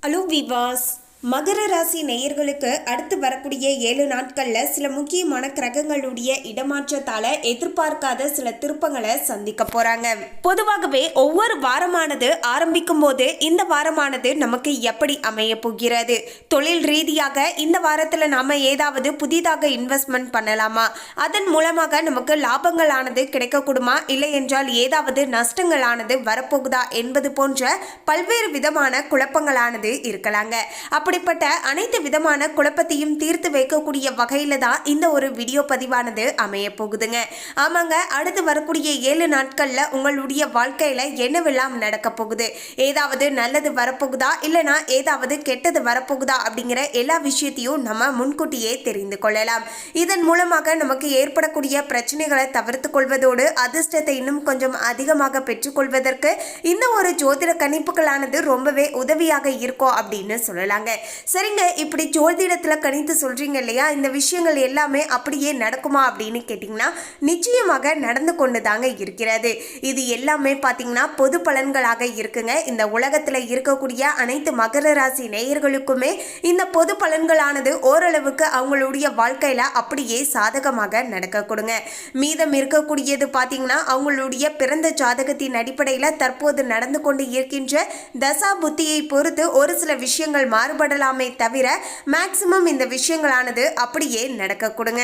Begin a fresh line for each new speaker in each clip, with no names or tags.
Hello viewers. மகர ராசி நேயர்களுக்கு அடுத்து வரக்கூடிய ஏழு நாட்களில் சில முக்கியமான கிரகங்களுடைய இடமாற்றத்தால் எதிர்பார்க்காத சில திருப்பங்களை சந்திக்க போகிறாங்க பொதுவாகவே ஒவ்வொரு வாரமானது ஆரம்பிக்கும் போது இந்த வாரமானது நமக்கு எப்படி அமைய போகிறது? தொழில் ரீதியாக இந்த வாரத்தில் நாம் ஏதாவது புதிதாக இன்வெஸ்ட்மெண்ட் பண்ணலாமா? அதன் மூலமாக நமக்கு லாபங்களானது கிடைக்கக்கூடுமா? இல்லை என்றால் ஏதாவது நஷ்டங்களானது வரப்போகுதா? என்பது போன்ற பல்வேறு விதமான குழப்பங்களானது இருக்கலாங்க. அப்படிப்பட்ட அனைத்து விதமான குழப்பத்தையும் தீர்த்து வைக்கக்கூடிய வகையில தான் இந்த ஒரு வீடியோ பதிவானது அமைய போகுதுங்க. ஆமாங்க அடுத்து வரக்கூடிய ஏழு நாட்கள்ல உங்களுடைய வாழ்க்கையில என்னவெல்லாம் நடக்க போகுது? ஏதாவது நல்லது வரப்போகுதா? இல்லைனா ஏதாவது கெட்டது வரப்போகுதா? அப்படிங்கிற எல்லா விஷயத்தையும் நம்ம முன்கூட்டியே தெரிந்து கொள்ளலாம். இதன் மூலமாக நமக்கு ஏற்படக்கூடிய பிரச்சனைகளை தவிர்த்து கொள்வதோடு அதிர்ஷ்டத்தை இன்னும் கொஞ்சம் அதிகமாக பெற்றுக்கொள்வதற்கு இந்த ஒரு ஜோதிட கணிப்புகளானது ரொம்பவே உதவியாக இருக்கும் அப்படின்னு சொல்லலாங்க. சரிங்க இப்படி ஜோதிடத்தில் கணித்து சொல்கிறீங்க இல்லையா? இந்த விஷயங்கள் எல்லாமே அப்படியே நடக்குமா அப்படின்னு கேட்டிங்கன்னா நிச்சயமாக நடந்து கொண்டு தாங்க இருக்கிறது. இது எல்லாமே பார்த்தீங்கன்னா பொது பலன்களாக இருக்குங்க. இந்த உலகத்தில் இருக்கக்கூடிய அனைத்து மகர ராசி நேயர்களுக்குமே இந்த பொது பலன்களானது ஓரளவுக்கு அவங்களுடைய வாழ்க்கையில் அப்படியே சாதகமாக நடக்க கொடுங்க. மீதம் இருக்கக்கூடியது பார்த்தீங்கன்னா அவங்களுடைய பிறந்த ஜாதகத்தின் அடிப்படையில் தற்போது நடந்து கொண்டு இருக்கின்ற தசா புத்தியை பொறுத்து ஒரு சில விஷயங்கள் செயல்படலாமே தவிர மேக்சிமம் இந்த விஷயங்களானது அப்படியே நடக்க கொடுங்க.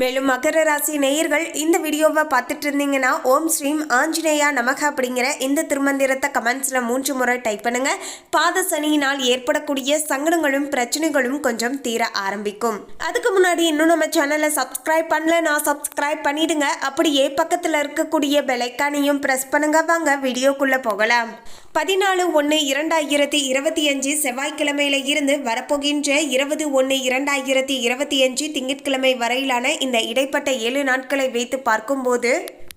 மேலும் மகர ராசி நேயர்கள் இந்த வீடியோவை பார்த்துட்டு இருந்தீங்கன்னா ஓம் ஸ்ரீம் ஆஞ்சநேயா நமக அப்படிங்கிற இந்த திருமந்திரத்தை கமெண்ட்ஸில் மூன்று முறை டைப் பண்ணுங்க. பாத சனியினால் ஏற்படக்கூடிய சங்கடங்களும் பிரச்சனைகளும் கொஞ்சம் தீர ஆரம்பிக்கும். அதுக்கு முன்னாடி இன்னும் நம்ம சேனலை சப்ஸ்கிரைப் பண்ணல நான் சப்ஸ்கிரைப் பண்ணிடுங்க. அப்படியே பக்கத்தில் இருக்கக்கூடிய பெலைக்கானையும் ப்ரெஸ் பண்ணுங்க. வாங்க வீடியோக்குள்ளே போகலாம். பதினாலு ஒன்று இரண்டாயிரத்தி இருபத்தி அஞ்சு செவ்வாய்க்கிழமையில இருந்து வரப்போகின்ற இருபது ஒன்று இரண்டாயிரத்தி இருபத்தி அஞ்சு திங்கட்கிழமை வரையிலான இந்த இடைப்பட்ட ஏழு நாட்களை வைத்து பார்க்கும்போது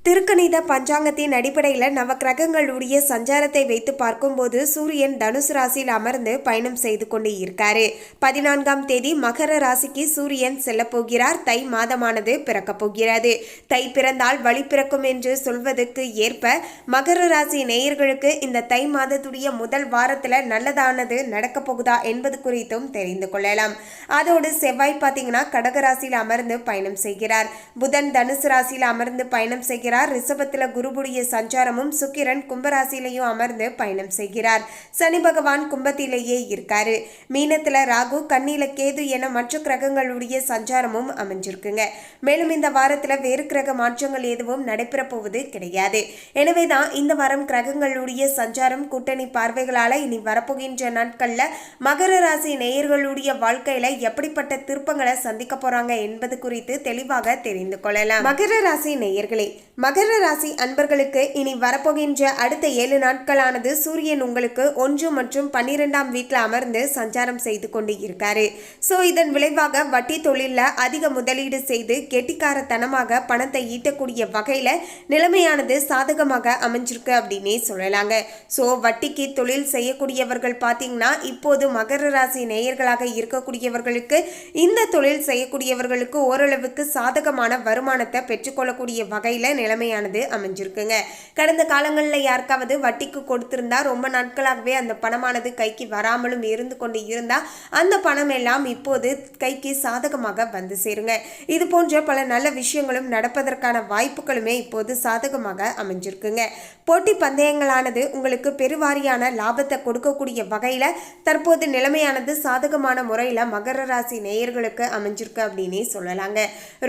திருக்கணித பஞ்சாங்கத்தின் அடிப்படையில் நவக்கிரகங்களுடைய சஞ்சாரத்தை வைத்து பார்க்கும்போது சூரியன் தனுசு ராசியில் அமர்ந்து பயணம் செய்து கொண்டு இருக்காரு. பதினான்காம் தேதி மகர ராசிக்கு சூரியன் செல்லப்போகிறார் தை மாதமானது பிறக்கப் போகிறது. தை பிறந்தால் வழி பிறக்கும் என்று சொல்வதற்கு ஏற்ப மகர ராசி நேயர்களுக்கு இந்த தை மாதத்துடைய முதல் வாரத்தில் நல்லதானது நடக்கப் போகுதா என்பது குறித்தும் தெரிந்து கொள்ளலாம். அதோடு செவ்வாய் பார்த்தீங்கன்னா கடக ராசியில் அமர்ந்து பயணம் செய்கிறார். புதன் தனுசு ராசியில் அமர்ந்து பயணம் செய்கிறார். ரிஷபத்தில் குருபுடைய சஞ்சாரமும் சுக்கிரன் கும்பராசியிலையும் அமர்ந்து பயணம் செய்கிறார். சனி பகவான் கும்பத்திலேயே இருக்காரு. மீனத்தில் ராகு கண்ணில கேது என மற்ற கிரகங்களுடைய சஞ்சாரமும் அமைஞ்சிருக்குங்க. மேலும் இந்த வாரத்தில் வேறு கிரக மாற்றங்கள் எதுவும் நடைபெற போவது கிடையாது. எனவே தான் இந்த வாரம் கிரகங்களுடைய சஞ்சாரம் கூட்டணி பார்வைகளால் இனி வரப்போகின்ற நாட்களில் மகர ராசி நேயர்களுடைய வாழ்க்கையில எப்படிப்பட்ட திருப்பங்களை சந்திக்க போறாங்க என்பது குறித்து தெளிவாக தெரிந்து கொள்ளலாம். மகர ராசி நேயர்களே மகர ராசி அன்பர்களுக்கு இனி வரப்போகின்ற அடுத்த ஏழு நாட்களானது சூரியன் உங்களுக்கு ஒன்று மற்றும் பன்னிரெண்டாம் வீட்டில் அமர்ந்து சஞ்சாரம் செய்து கொண்டு இருக்காரு. ஸோ இதன் விளைவாக வட்டி தொழிலில் அதிக முதலீடு செய்து கெட்டிக்காரத்தனமாக பணத்தை ஈட்டக்கூடிய வகையில் நிலைமையானது சாதகமாக அமைஞ்சிருக்கு அப்படின்னே சொல்லலாங்க. ஸோ வட்டிக்கு தொழில் செய்யக்கூடியவர்கள் பார்த்தீங்கன்னா இப்போது மகர ராசி நேயர்களாக இருக்கக்கூடியவர்களுக்கு இந்த தொழில் செய்யக்கூடியவர்களுக்கு ஓரளவுக்கு சாதகமான வருமானத்தை பெற்றுக்கொள்ளக்கூடிய வகையில் நிலை நிலைமையானது அமைஞ்சிருக்குங்க. கடந்த காலங்களில் யாருக்காவது வட்டிக்கு கொடுத்திருந்தா ரொம்ப நாட்களாகவே அந்த பணமானது கைக்கு வராமலும் இருந்து கொண்டு இருந்தால் அந்த பணம் எல்லாம் இப்போது கைக்கு சாதகமாக வந்து சேருங்க. இது போன்ற பல நல்ல விஷயங்களும் நடப்பதற்கான வாய்ப்புகளுமே இப்போது சாதகமாக அமைஞ்சிருக்குங்க. போட்டி பந்தயங்களானது உங்களுக்கு பெருவாரியான லாபத்தை கொடுக்கக்கூடிய வகையில் தற்போது நிலைமையானது சாதகமான முறையில் மகர ராசி நேயர்களுக்கு அமைஞ்சிருக்கு அப்படின்னே சொல்லலாங்க.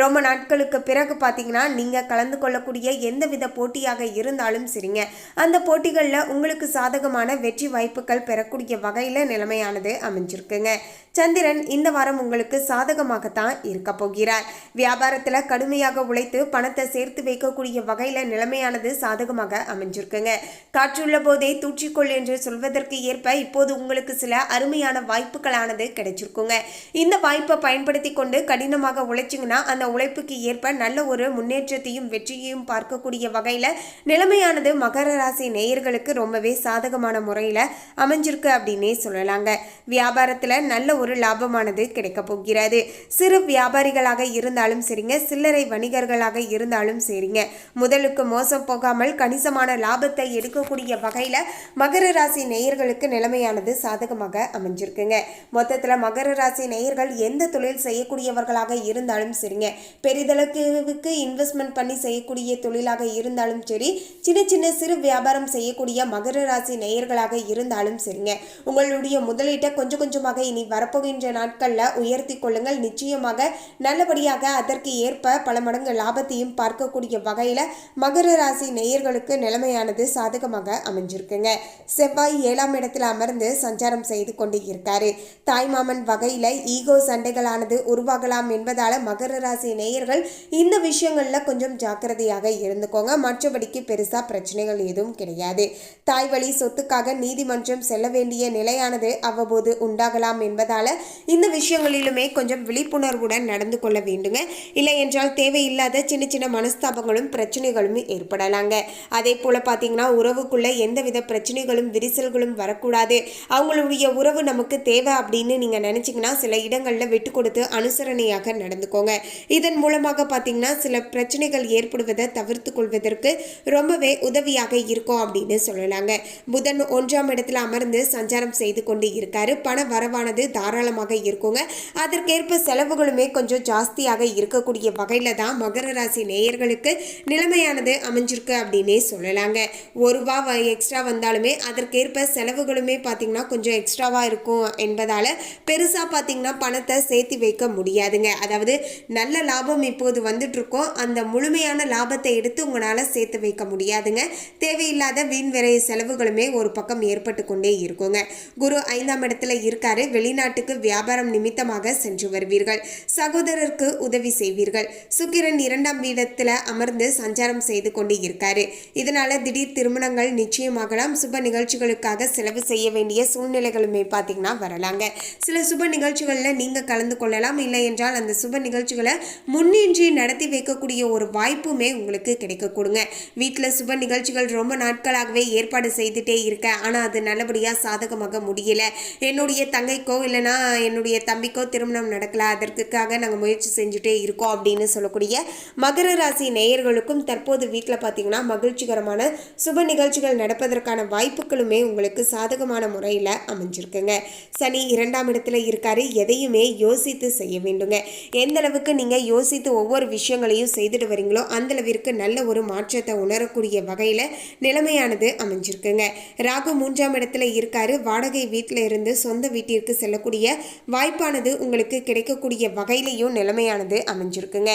ரொம்ப நாட்களுக்கு பிறகு பார்த்தீங்கன்னா நீங்கள் கலந்து கொள்ளக்கூடிய எந்தவித போட்டியாக இருந்தாலும் சரிங்க. அந்த போட்டிகளில் உங்களுக்கு சாதகமான வெற்றி வாய்ப்புகள் பெறக்கூடிய வகையில் நிலைமையானது அமைஞ்சிருக்குங்க. சந்திரன் இந்த வாரம் உங்களுக்கு சாதகமாகத்தான் இருக்க போகிறார். வியாபாரத்தில் கடுமையாக உழைத்து பணத்தை சேர்த்து வைக்கக்கூடிய வகையில் நிலைமையானது சாதகமாக அமைஞ்சிருக்குங்க. காற்றுள்ள போதே தூற்றிக்கொள் என்று சொல்வதற்கு ஏற்ப இப்போது உங்களுக்கு சில அருமையான வாய்ப்புகளானது கிடைச்சிருக்குங்க. இந்த வாய்ப்பை பயன்படுத்தி கொண்டு கடினமாக உழைச்சிங்கன்னா அந்த உழைப்புக்கு ஏற்ப நல்ல ஒரு முன்னேற்றத்தையும் வெற்றியையும் பார்க்கக்கூடிய வகையில் நிலைமையானது மகர ராசி நேயர்களுக்கு ரொம்பவே சாதகமான முறையில் அமைஞ்சிருக்கு அப்படின்னே சொல்லலாங்க. வியாபாரத்தில் நல்ல ஒரு லாபமானது கிடைக்க போகிறது. சிறு வியாபாரிகளாக இருந்தாலும் சரிங்க சில்லறை வணிகர்களாக இருந்தாலும் சரிங்க. முதலுக்கு மோசம் போகாமல் கணிசமான லாபத்தை எடுக்கக்கூடிய வகையில் மகர ராசி நேயர்களுக்கு நிலைமையானது சாதகமாக அமைஞ்சிருக்குங்க. மொத்தத்தில் மகர ராசி நேயர்கள் எந்த தொழில் செய்யக்கூடியவர்களாக இருந்தாலும் சரிங்க பெரிதளவுக்கு இன்வெஸ்ட்மெண்ட் பண்ணி செய்யக்கூடிய தொழிலாக இருந்தாலும் சரி சின்ன சின்ன சிறு வியாபாரம் செய்யக்கூடிய மகர ராசி நேயர்களாக இருந்தாலும் சரிங்க. உங்களுடைய முதலீட்டை கொஞ்சம் கொஞ்சமாக இனி வரப்போகின்ற நாட்களில் உயர்த்தி கொள்ளுங்கள். நிச்சயமாக நல்லபடியாக அதற்கு ஏற்ப பல மடங்கு லாபத்தையும் பார்க்கக்கூடிய வகையில் மகர ராசி நேயர்களுக்கு நிலைமையானது சாதகமாக அமைஞ்சிருக்குங்க. செவ்வாய் ஏழாம் இடத்தில் அமர்ந்து சஞ்சாரம் செய்து கொண்டு இருக்காரு. தாய்மாமன் வகையில் ஈகோ சண்டைகளானது உருவாகலாம் என்பதால மகர ராசி நேயர்கள் இந்த விஷயங்கள்ல கொஞ்சம் ஜாக்கிரதையாக இருந்துக்கோங்க. மற்றபடிக்கு பெருசா பிரச்சனைகள் எதுவும் கிடையாது. தாய் வழி சொத்துக்காக நீதிமன்றம் செல்ல வேண்டிய நிலையானது அவ்வப்போது உண்டாகலாம் என்பதால இந்த விஷயங்களிலுமே கொஞ்சம் விழிப்புணர்வுடன் நடந்து கொள்ள வேண்டுங்க. இல்லை என்றால் தேவையில்லாத சின்ன சின்ன மனஸ்தாபங்களும் பிரச்சனைகளும் ஏற்படலாங்க. அதே போல பார்த்தீங்கன்னா உறவுக்குள்ள எந்தவித பிரச்சனைகளும் விரிசல்களும் வரக்கூடாது. அவங்களுடைய உறவு நமக்கு தேவை அப்படின்னு நீங்க நினைச்சீங்கன்னா சில இடங்களில் விட்டு கொடுத்து அனுசரணையாக நடந்துக்கோங்க. இதன் மூலமாக பார்த்தீங்கன்னா சில பிரச்சனைகள் ஏற்படுவதை தவிர்த்து கொள்வதற்கு ரொம்பவே உதவியாக இருக்கும் அப்படின்னு சொல்லலாங்க. புதன் ஒன்றாம் இடத்துல அமர்ந்து சஞ்சாரம் செய்து கொண்டு இருக்காரு. பண வரவானது தாராளமாக இருக்குங்க. அதற்கேற்ப செலவுகளுமே கொஞ்சம் ஜாஸ்தியாக இருக்கக்கூடிய வகையில தான் மகர ராசி நேயர்களுக்கு நிலைமையானது அமைஞ்சிருக்கு அப்படின்னே சொல்லலாங்க. ஒரு ரூபா எக்ஸ்ட்ரா வந்தாலுமே அதற்கேற்ப செலவுகளுமே பார்த்தீங்கன்னா கொஞ்சம் எக்ஸ்ட்ராவாக இருக்கும் என்பதால் பெருசாக பார்த்தீங்கன்னா பணத்தை சேர்த்து வைக்க முடியாதுங்க. அதாவது நல்ல லாபம் இப்போது வந்துட்டு இருக்கோம். அந்த முழுமையான லாபத்தை எடுத்து உங்களால் சேர்த்து வைக்க முடியாதுங்க. தேவையில்லாத வீண் விரைய செலவுகளுமே ஒரு பக்கம் ஏற்பட்டு கொண்டே இருக்குங்க. குரு ஐந்தாம் இடத்துல இருக்காரு. வெளிநாட்டுக்கு வியாபாரம் நிமித்தமாக சென்று வருவீர்கள். சகோதரருக்கு உதவி செய்வீர்கள். சுக்கிரன் இரண்டாம் இடத்துல அமர்ந்து சஞ்சாரம் செய்து கொண்டு இருக்காரு. இதனால திடீர் திருமணங்கள் நிச்சயமாகலாம். சுப நிகழ்ச்சிகளுக்காக செலவு செய்ய வேண்டிய சூழ்நிலைகளுமே பார்த்தீங்கன்னா வரலாங்க. சில சுப நிகழ்ச்சிகளில் நீங்கள் கலந்து கொள்ளலாம். இல்லை என்றால் அந்த சுப நிகழ்ச்சிகளை முன்னின்றி நடத்தி வைக்கக்கூடிய ஒரு வாய்ப்புமே உங்களுக்கு கிடைக்க கொடுங்க. வீட்டில் சுப நிகழ்ச்சிகள் ரொம்ப நாட்களாகவே ஏற்பாடு செய்துட்டே இருக்கேன். ஆனால் அது நல்லபடியாக சாதகமாக முடியல. என்னுடைய தங்கைக்கோ இல்லைனா என்னுடைய தம்பிக்கோ திருமணம் நடக்கல. அதற்காக நாங்கள் முயற்சி செஞ்சுட்டே இருக்கோம் அப்படின்னு சொல்லக்கூடிய மகர ராசி நேயர்களுக்கும் தற்போது வீட்டில் பார்த்தீங்கன்னா மகிழ்ச்சிகரமான சுப நிகழ்ச்சிகள் நடப்பதற்கான வாய்ப்புகளுமே உங்களுக்கு சாதகமான முறையில் அமைஞ்சிருக்குங்க. சனி இரண்டாம் இடத்துல இருக்காரு. எதையுமே யோசித்து செய்ய வேண்டுங்க. எந்த அளவுக்கு நீங்கள் யோசித்து ஒவ்வொரு விஷயங்களையும் செய்துட்டு வரீங்களோ அந்த அளவிற்கு நல்ல ஒரு மாற்றத்தை உணரக்கூடிய வகையில் நிலைமையானது அமைஞ்சிருக்குங்க. ராகு மூன்றாம் இடத்துல இருக்காரு. வாடகை வீட்டில் இருந்து சொந்த வீட்டிற்கு செல்லக்கூடிய வாய்ப்பானது உங்களுக்கு கிடைக்கக்கூடிய வகையிலையும் நிலைமையானது அமைஞ்சிருக்குங்க.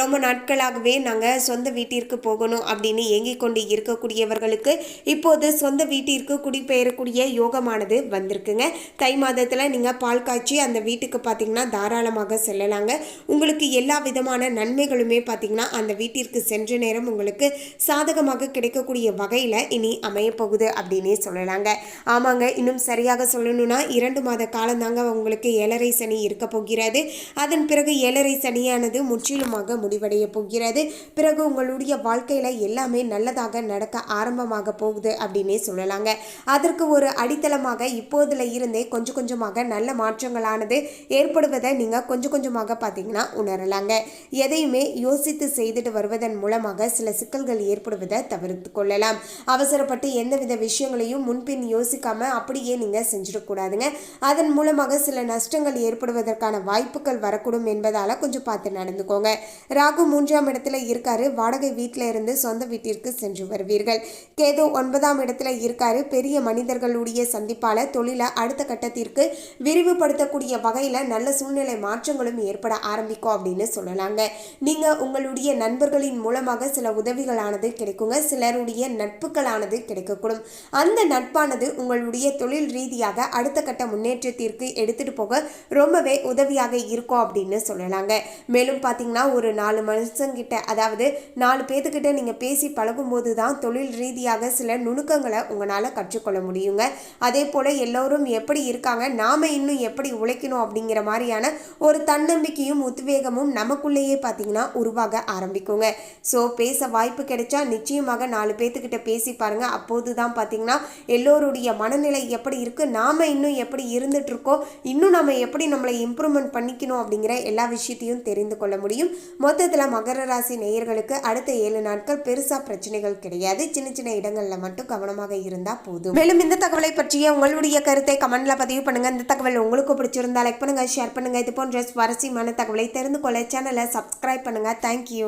ரொம்ப நாட்களாகவே நாங்கள் சொந்த வீட்டிற்கு போகணும் அப்படின்னு ஏங்கிக் கொண்டு இருக்கக்கூடியவர்களுக்கு இப்போது சொந்த வீட்டிற்கு குடிபெயரக்கூடிய யோகமானது வந்திருக்குங்க. தை மாதத்தில் நீங்கள் பால் காய்ச்சி அந்த வீட்டுக்கு பார்த்தீங்கன்னா தாராளமாக செல்லலாங்க. உங்களுக்கு எல்லா விதமான நன்மைகளுமே பார்த்தீங்கன்னா அந்த வீட்டிற்கு சென்று நேரம் உங்களுக்கு சாதகமாக கிடைக்கக்கூடிய வகையில் இனி அமையப் போகுது அப்படின்னே சொல்லலாங்க. ஆமாங்க இன்னும் சரியாக சொல்லணும்னா இரண்டு மாத காலந்தாங்க உங்களுக்கு ஏழரை சனி இருக்க போகிறது. அதன் பிறகு ஏழரை சனியானது முற்றிலுமாக முடிவடைய போகிறது. பிறகு உங்களுடைய வாழ்க்கையில் எல்லாமே நல்லதாக நடக்க ஆரம்பமாக போகுது அப்படின்னே சொல்லலாங்க. அதற்கு ஒரு அடித்தளமாக இப்போதுல இருந்தே கொஞ்சம் கொஞ்சமாக நல்ல மாற்றங்களானது ஏற்படுவதை நீங்கள் கொஞ்சம் கொஞ்சமாக பார்த்தீங்கன்னா உணரலாங்க. எதையுமே யோசித்து செய்துட்டு வருவதன் மூலம் மூலமாக சில சிக்கல்கள் ஏற்படுவதை தவிர்த்து கொள்ளலாம். அவசரப்பட்டு எந்தவித விஷயங்களையும் முன்பின் யோசிக்காம அப்படியே நீங்கள் செஞ்சிடக்கூடாதுங்க. அதன் மூலமாக சில நஷ்டங்கள் ஏற்படுவதற்கான வாய்ப்புகள் வரக்கூடும் என்பதால கொஞ்சம் பார்த்து நடந்துக்கோங்க. ராகு மூன்றாம் இடத்துல இருக்காரு. வாடகை வீட்டில் இருந்து சொந்த வீட்டிற்கு சென்று வருவீர்கள். கேது ஒன்பதாம் இடத்துல இருக்காரு. பெரிய மனிதர்களுடைய சந்திப்பால தொழிலை அடுத்த கட்டத்திற்கு விரிவுபடுத்தக்கூடிய வகையில் நல்ல சூழ்நிலை மாற்றங்களும் ஏற்பட ஆரம்பிக்கும் அப்படின்னு சொல்லலாங்க. நீங்க உங்களுடைய நண்பர்களின் மூலம் மூலமாக சில உதவிகளானது கிடைக்குங்க. சிலருடைய நட்புகளானது கிடைக்கக்கூடும். அந்த நட்பானது உங்களுடைய தொழில் ரீதியாக அடுத்த கட்ட முன்னேற்றத்திற்கு எடுத்துட்டு போக ரொம்பவே உதவியாக இருக்கும் அப்படின்னு சொல்லலாங்க. மேலும் பார்த்தீங்கன்னா ஒரு நாலு மனுஷங்கிட்ட அதாவது நாலு பேத்துக்கிட்ட நீங்கள் பேசி பழகும்போது தான் தொழில் ரீதியாக சில நுணுக்கங்களை உங்களால் கற்றுக்கொள்ள முடியுங்க. அதே போல் எல்லோரும் எப்படி இருக்காங்க நாம் இன்னும் எப்படி உழைக்கணும் அப்படிங்கிற மாதிரியான ஒரு தன்னம்பிக்கையும் உத்வேகமும் நமக்குள்ளேயே பார்த்தீங்கன்னா உருவாக ஆரம்பிக்குங்க. ஸோ பேச வாய்ப்பு கிடைச்சா நிச்சயமாக நாலு பேர்த்துக்கிட்ட பேசி பாருங்கள் அப்போது தான் பார்த்தீங்கன்னா எல்லோருடைய மனநிலை எப்படி இருக்குது நாம் இன்னும் எப்படி இருந்துகிட்ருக்கோம் இன்னும் நம்ம எப்படி நம்மளை இம்ப்ரூவ்மெண்ட் பண்ணிக்கணும் அப்படிங்கிற எல்லா விஷயத்தையும் தெரிந்து கொள்ள முடியும். மொத்தத்தில் மகர ராசி நேயர்களுக்கு அடுத்த ஏழு நாட்கள் பெருசாக பிரச்சனைகள் கிடையாது. சின்ன சின்ன இடங்களில் மட்டும் கவனமாக இருந்தால் போதும். மேலும் இந்த தகவலை பற்றிய உங்களுடைய கருத்தை கமெண்ட்ல பதிவு பண்ணுங்க. இந்த தகவல் உங்களுக்கு பிடிச்சிருந்தா லைக் பண்ணுங்க ஷேர் பண்ணுங்க. இது போன்ற சுவாரஸ்யமான தகவலை தெரிந்து கொள்ள சேனலை சப்ஸ்கிரைப் பண்ணுங்க. தேங்க்யூ